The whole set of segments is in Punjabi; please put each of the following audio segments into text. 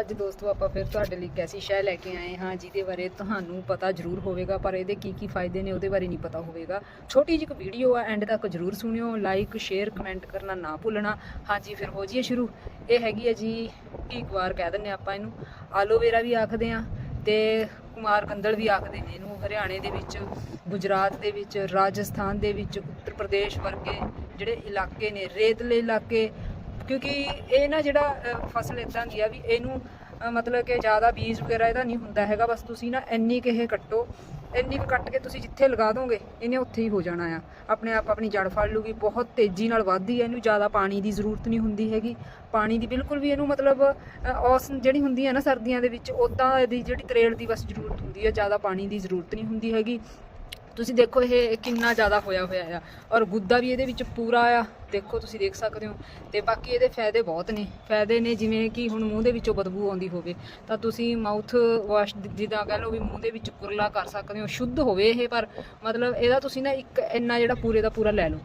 ਅੱਜ ਦੋਸਤੋ ਆਪਾਂ ਫਿਰ ਤੁਹਾਡੇ ਲਈ ਇੱਕ ਐਸੀ ਸ਼ੈ ਲੈ ਕੇ ਆਏ ਹਾਂ ਜਿਹਦੇ ਬਾਰੇ ਤੁਹਾਨੂੰ ਪਤਾ ਜ਼ਰੂਰ ਹੋਵੇਗਾ, ਪਰ ਇਹਦੇ ਕੀ ਕੀ ਫਾਇਦੇ ਨੇ ਉਹਦੇ ਬਾਰੇ ਨਹੀਂ ਪਤਾ ਹੋਵੇਗਾ। ਛੋਟੀ ਜਿਹੀ ਇੱਕ ਵੀਡੀਓ ਆ ਐਂਡ ਤੱਕ ਜ਼ਰੂਰ ਸੁਣਿਓ ਲਾਈਕ ਸ਼ੇਅਰ ਕਮੈਂਟ ਕਰਨਾ ਨਾ ਭੁੱਲਣਾ। ਹਾਂਜੀ, ਫਿਰ ਹੋ ਜੀਏ ਸ਼ੁਰੂ। ਇਹ ਹੈਗੀ ਹੈ ਜੀ ਇੱਕ ਵਾਰ ਕਹਿ ਦਿੰਨੇ ਆਪਾਂ ਇਹਨੂੰ। ਆਲੋਵੇਰਾ ਵੀ ਆਖਦੇ ਆ ਤੇ ਕੁਮਾਰ ਕੰਦਲ ਵੀ ਆਖਦੇ ਨੇ ਇਹਨੂੰ। ਹਰਿਆਣੇ ਦੇ ਵਿੱਚ, ਗੁਜਰਾਤ ਦੇ ਵਿੱਚ, ਰਾਜਸਥਾਨ ਦੇ ਵਿੱਚ, ਉੱਤਰ ਪ੍ਰਦੇਸ਼ ਵਰਗੇ ਜਿਹੜੇ ਇਲਾਕੇ ਨੇ, ਰੇਤਲੇ ਇਲਾਕੇ ਕਿਉਂਕਿ ਇਹ ਨਾ ਜਿਹੜਾ ਫਸਲ ਇਦਾਂ ਦੀ ਆ ਵੀ ਇਹਨੂੰ ਮਤਲਬ ਕਿ ਜ਼ਿਆਦਾ ਬੀਜ ਵਗੈਰਾ ਇਹਦਾ ਨਹੀਂ ਹੁੰਦਾ ਹੈਗਾ, ਬਸ ਤੁਸੀਂ ਨਾ ਇੰਨੀ ਕੁ ਇਹ ਕੱਟੋ, ਇੰਨੀ ਕੁ ਕੱਟ ਕੇ ਤੁਸੀਂ ਜਿੱਥੇ ਲਗਾ ਦੋਗੇ, ਇਹਨੇ ਉੱਥੇ ਹੀ ਹੋ ਜਾਣਾ ਆ। ਆਪਣੇ ਆਪ ਆਪਣੀ ਜੜ ਫੜ ਲੂਗੀ, ਬਹੁਤ ਤੇਜ਼ੀ ਨਾਲ ਵੱਧਦੀ ਹੈ ਇਹਨੂੰ ਜ਼ਿਆਦਾ ਪਾਣੀ ਦੀ ਜ਼ਰੂਰਤ ਨਹੀਂ ਹੁੰਦੀ ਹੈਗੀ। ਪਾਣੀ ਦੀ ਬਿਲਕੁਲ ਵੀ ਇਹਨੂੰ ਮਤਲਬ ਔਸ ਜਿਹੜੀ ਹੁੰਦੀ ਹੈ ਨਾ ਸਰਦੀਆਂ ਦੇ ਵਿੱਚ ਉਦਾਂ ਦੀ ਜਿਹੜੀ ਤਰੇਲ ਦੀ ਬਸ ਜ਼ਰੂਰਤ ਹੁੰਦੀ ਹੈ ਜ਼ਿਆਦਾ ਪਾਣੀ ਦੀ ਜ਼ਰੂਰਤ ਨਹੀਂ ਹੁੰਦੀ ਹੈਗੀ। ਤੁਸੀਂ ਦੇਖੋ ਇਹ ਕਿੰਨਾ ਜ਼ਿਆਦਾ ਹੋਇਆ ਹੋਇਆ ਆ। ਔਰ ਗੁੱਦਾ ਵੀ ਇਹਦੇ ਵਿੱਚ ਪੂਰਾ ਆ। ਦੇਖੋ ਤੁਸੀਂ ਦੇਖ ਸਕਦੇ ਹੋ। ਤੇ ਬਾਕੀ ਇਹਦੇ ਫਾਇਦੇ ਬਹੁਤ ਨੇ। ਫਾਇਦੇ ਨੇ ਜਿਵੇਂ ਕਿ ਹੁਣ ਮੂੰਹ ਦੇ ਵਿੱਚੋਂ ਬਦਬੂ ਆਉਂਦੀ ਹੋਵੇ, ਤਾਂ ਤੁਸੀਂ ਮਾਊਥ ਵਾਸ਼ ਜਿੱਦਾਂ ਕਹਿ ਲਓ ਵੀ ਮੂੰਹ ਦੇ ਵਿੱਚ ਕੁਰਲਾ ਕਰ ਸਕਦੇ ਹੋ। ਸ਼ੁੱਧ ਹੋਵੇ ਇਹ, ਪਰ ਮਤਲਬ ਇਹਦਾ ਤੁਸੀਂ ਨਾ ਇੱਕ ਇੰਨਾ ਜਿਹੜਾ ਪੂਰੇ ਦਾ ਪੂਰਾ ਲੈ ਲਓ।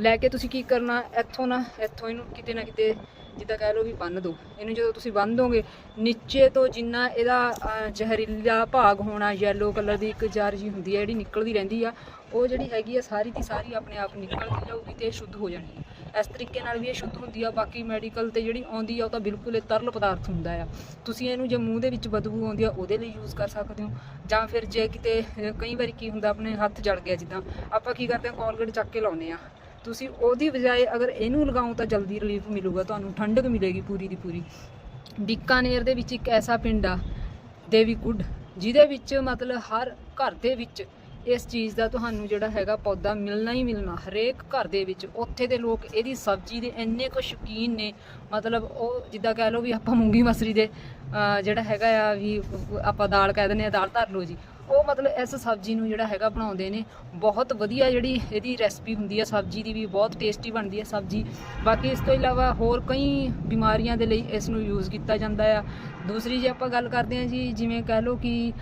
ਲੈ ਕੇ ਤੁਸੀਂ ਕੀ ਕਰਨਾ? ਇੱਥੋਂ ਨਾ, ਇੱਥੋਂ ਇਹਨੂੰ ਕਿਤੇ ਨਾ ਕਿਤੇ ਜਿੱਦਾਂ ਕਹਿ ਲਓ ਵੀ ਬੰਨ ਦਿਓ ਇਹਨੂੰ ਜਦੋਂ ਤੁਸੀਂ ਬੰਨ ਦੋਗੇ, ਨੀਚੇ ਤੋਂ ਜਿੰਨਾ ਇਹਦਾ ਜ਼ਹਿਰੀਲਾ ਭਾਗ ਹੋਣਾ ਯੈਲੋ ਕਲਰ ਦੀ ਇੱਕ ਜਾਰ ਜੀ ਹੁੰਦੀ ਹੈ, ਜਿਹੜੀ ਨਿਕਲਦੀ ਰਹਿੰਦੀ ਆ, ਉਹ ਜਿਹੜੀ ਹੈਗੀ ਆ, ਸਾਰੀ ਦੀ ਸਾਰੀ ਆਪਣੇ ਆਪ ਨਿਕਲਦੀ ਜਾਊਗੀ ਤੇ ਇਹ ਸ਼ੁੱਧ ਹੋ ਜਾਣੀ ਹੈ ਇਸ ਤਰੀਕੇ ਨਾਲ ਵੀ ਇਹ ਸ਼ੁੱਧ ਹੁੰਦੀ ਆ, ਬਾਕੀ ਮੈਡੀਕਲ ਤੇ ਜਿਹੜੀ ਆਉਂਦੀ ਆ, ਉਹ ਤਾਂ ਬਿਲਕੁਲ ਇਹ ਤਰਲ ਪਦਾਰਥ ਹੁੰਦਾ ਆ। ਤੁਸੀਂ ਇਹਨੂੰ ਜੇ ਮੂੰਹ ਦੇ ਵਿੱਚ ਬਦਬੂ ਆਉਂਦੀ ਆ, ਉਹਦੇ ਲਈ ਯੂਜ਼ ਕਰ ਸਕਦੇ ਹੋ। ਜਾਂ ਫਿਰ ਜੇ ਕਿਤੇ, ਕਈ ਵਾਰੀ ਕੀ ਹੁੰਦਾ, ਆਪਣੇ ਹੱਥ ਜੜ ਗਿਆ ਜਿੱਦਾਂ, ਆਪਾਂ ਕੀ ਕਰਦੇ ਆ, ਕੋਲਗੇਟ ਚੱਕ ਕੇ ਲਾਉਂਦੇ ਆ। ਤੁਸੀਂ ਉਹਦੀ ਬਜਾਏ ਅਗਰ ਇਹਨੂੰ ਲਗਾਓ ਤਾਂ ਜਲਦੀ ਰਿਲੀਫ ਮਿਲੂਗਾ, ਤੁਹਾਨੂੰ ਠੰਡਕ ਮਿਲੇਗੀ ਪੂਰੀ ਦੀ ਪੂਰੀ। ਬੀਕਾਨੇਰ ਦੇ ਵਿੱਚ ਇੱਕ ਐਸਾ ਪਿੰਡ ਆ, ਦੇਵੀਕੁੱਡ, ਜਿਹਦੇ ਵਿੱਚ ਮਤਲਬ ਹਰ ਘਰ ਦੇ ਵਿੱਚ ਇਸ ਚੀਜ਼ ਦਾ ਤੁਹਾਨੂੰ ਜਿਹੜਾ ਹੈਗਾ ਪੌਦਾ ਮਿਲਣਾ ਹੀ ਮਿਲਣਾ, ਹਰੇਕ ਘਰ ਦੇ ਵਿੱਚ। ਉੱਥੇ ਦੇ ਲੋਕ ਇਹਦੀ ਸਬਜ਼ੀ ਦੇ ਇੰਨੇ ਕੁ ਸ਼ੌਕੀਨ ਨੇ, ਮਤਲਬ ਉਹ ਜਿੱਦਾਂ ਕਹਿ ਲਓ ਵੀ ਆਪਾਂ ਮੂੰਗੀ ਮਸਰੀ ਦੇ ਜਿਹੜਾ ਹੈਗਾ ਆ ਵੀ ਆਪਾਂ ਦਾਲ ਕਹਿ ਦਿੰਦੇ ਆ, ਦਾਲ ਧਰ ਲਓ ਜੀ। ਉਹ ਮਤਲਬ ਇਸ ਸਬਜ਼ੀ ਨੂੰ ਜਿਹੜਾ ਹੈਗਾ ਬਣਾਉਂਦੇ ਨੇ। ਬਹੁਤ ਵਧੀਆ ਜਿਹੜੀ ਇਹਦੀ ਰੈਸਪੀ ਹੁੰਦੀ ਹੈ ਸਬਜ਼ੀ ਦੀ ਵੀ ਬਹੁਤ ਟੇਸਟੀ ਬਣਦੀ ਹੈ ਸਬਜ਼ੀ। ਬਾਕੀ ਇਸ ਤੋਂ ਇਲਾਵਾ ਹੋਰ ਕਈ ਬਿਮਾਰੀਆਂ ਦੇ ਲਈ ਇਸ ਨੂੰ ਯੂਜ਼ ਕੀਤਾ ਜਾਂਦਾ ਆ। ਦੂਸਰੀ ਜੇ ਆਪਾਂ ਗੱਲ ਕਰਦੇ ਹਾਂ ਜੀ, ਜਿਵੇਂ ਕਹਿ ਲਓ ਕਿ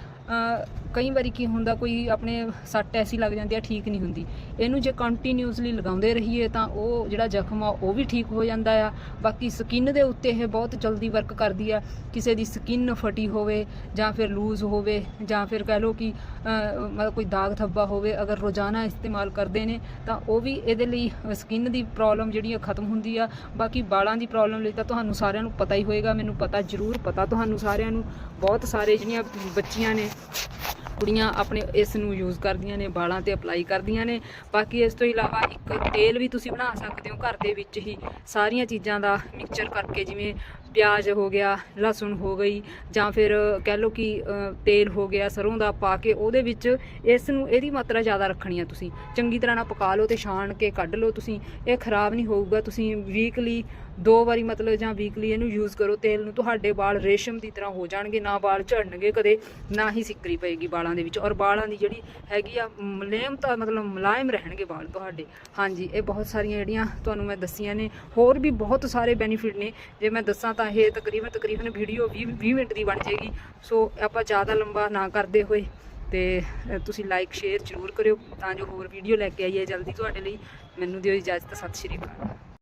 ਕਈ ਵਾਰੀ ਕੀ ਹੁੰਦਾ, ਕੋਈ ਆਪਣੇ ਸੱਟ ਐਸੀ ਲੱਗ ਜਾਂਦੀ ਆ, ਠੀਕ ਨਹੀਂ ਹੁੰਦੀ। ਇਹਨੂੰ ਜੇ ਕੰਟੀਨਿਊਸਲੀ ਲਗਾਉਂਦੇ ਰਹੀਏ ਤਾਂ ਉਹ ਜਿਹੜਾ ਜ਼ਖਮ ਆ, ਉਹ ਵੀ ਠੀਕ ਹੋ ਜਾਂਦਾ ਆ। ਬਾਕੀ ਸਕਿਨ ਦੇ ਉੱਤੇ ਇਹ ਬਹੁਤ ਜਲਦੀ ਵਰਕ ਕਰਦੀ ਆ। ਕਿਸੇ ਦੀ ਸਕਿਨ ਫਟੀ ਹੋਵੇ ਜਾਂ ਫਿਰ ਲੂਜ਼ ਹੋਵੇ ਜਾਂ ਫਿਰ ਕਹਿ ਲਓ ਕਿ ਮਤਲਬ ਕੋਈ ਦਾਗ ਧੱਬਾ ਹੋਵੇ, ਅਗਰ ਰੋਜ਼ਾਨਾ ਇਸਤੇਮਾਲ ਕਰਦੇ ਨੇ, ਤਾਂ ਉਹ ਵੀ ਇਹਦੇ ਲਈ ਸਕਿਨ ਦੀ ਪ੍ਰੋਬਲਮ ਜਿਹੜੀ ਆ, ਖਤਮ ਹੁੰਦੀ ਆ। ਬਾਕੀ ਵਾਲਾਂ ਦੀ ਪ੍ਰੋਬਲਮ ਲਈ ਤਾਂ ਤੁਹਾਨੂੰ ਸਾਰਿਆਂ ਨੂੰ ਪਤਾ ਹੀ ਹੋਏਗਾ। ਮੈਨੂੰ ਪਤਾ ਜ਼ਰੂਰ ਪਤਾ ਤੁਹਾਨੂੰ ਸਾਰਿਆਂ ਨੂੰ। ਬਹੁਤ ਸਾਰੇ ਜਿਹੜੀਆਂ ਬੱਚੀਆਂ ਨੇ ਕੁੜੀਆਂ ਆਪਣੇ ਇਸ ਨੂੰ ਯੂਜ਼ ਕਰਦੀਆਂ ਨੇ, ਵਾਲਾਂ ਤੇ ਅਪਲਾਈ ਕਰਦੀਆਂ ਨੇ। ਬਾਕੀ ਇਸ ਤੋਂ ਇਲਾਵਾ ਇੱਕ ਤੇਲ ਵੀ ਤੁਸੀਂ ਬਣਾ ਸਕਦੇ ਹੋ ਘਰ ਦੇ ਵਿੱਚ ਹੀ। ਸਾਰੀਆਂ ਚੀਜ਼ਾਂ ਦਾ ਮਿਕਸਚਰ ਕਰਕੇ ਜਿਵੇਂ ਪਿਆਜ਼ ਹੋ ਗਿਆ, ਲਸਣ ਹੋ ਗਈ ਜਾਂ ਫਿਰ ਕਹਿ ਲਓ ਕਿ ਤੇਲ ਹੋ ਗਿਆ, ਸਰੋਂ ਦਾ ਪਾ ਕੇ ਉਹਦੇ ਵਿੱਚ ਇਸ ਨੂੰ ਇਹਦੀ ਮਾਤਰਾ ਜ਼ਿਆਦਾ ਰੱਖਣੀ ਆ ਤੁਸੀਂ। ਚੰਗੀ ਤਰ੍ਹਾਂ ਨਾਲ ਪਕਾ ਲਓ ਤੇ ਛਾਣ ਕੇ ਕੱਢ ਲਓ ਤੁਸੀਂ। ਇਹ ਖਰਾਬ ਨਹੀਂ ਹੋਊਗਾ, ਤੁਸੀਂ ਵੀਕਲੀ ਦੋ ਵਾਰੀ ਮਤਲਬ ਜਾਂ ਵੀਕਲੀ ਇਹਨੂੰ ਯੂਜ਼ ਕਰੋ। ਤੇਲ ਨੂੰ ਤੁਹਾਡੇ ਵਾਲ ਰੇਸ਼ਮ ਦੀ ਤਰ੍ਹਾਂ ਹੋ ਜਾਣਗੇ, ਨਾ ਵਾਲ ਝੜਨਗੇ ਕਦੇ, ਨਾ ਹੀ ਸਿੱਕਰੀ ਪਏਗੀ ਵਾਲਾਂ ਦੇ ਵਿੱਚ। ਔਰ ਵਾਲਾਂ ਦੀ ਜਿਹੜੀ ਹੈਗੀ ਆ ਮੁਲਾਇਮ ਤਾਂ ਮਤਲਬ ਮੁਲਾਇਮ ਰਹਿਣਗੇ ਵਾਲ ਤੁਹਾਡੇ। ਹਾਂਜੀ, ਇਹ ਬਹੁਤ ਸਾਰੀਆਂ ਜਿਹੜੀਆਂ ਤੁਹਾਨੂੰ ਮੈਂ ਦੱਸੀਆਂ ਨੇ। ਹੋਰ ਵੀ ਬਹੁਤ ਸਾਰੇ ਬੈਨੀਫਿਟ ਨੇ। ਜੇ ਮੈਂ ਦੱਸਾਂ ਤਾਂ ਇਹ ਤਕਰੀਬਨ ਤਕਰੀਬਨ ਵੀਡੀਓ 20 20 ਮਿੰਟ ਦੀ ਬਣ ਜਾਏਗੀ। ਸੋ ਆਪਾਂ ਜ਼ਿਆਦਾ ਲੰਬਾ ਨਾ ਕਰਦੇ ਹੋਏ ਤੇ ਤੁਸੀਂ ਲਾਈਕ ਸ਼ੇਅਰ ਜ਼ਰੂਰ ਕਰਿਓ ਤਾਂ ਜੋ ਹੋਰ ਵੀਡੀਓ ਲੈ ਕੇ ਆਈਏ ਜਲਦੀ ਤੁਹਾਡੇ ਲਈ। ਮੈਨੂੰ ਦਿਓ ਇਜਾਜ਼ਤ, ਸਤਿ ਸ਼੍ਰੀ ਅਕਾਲ।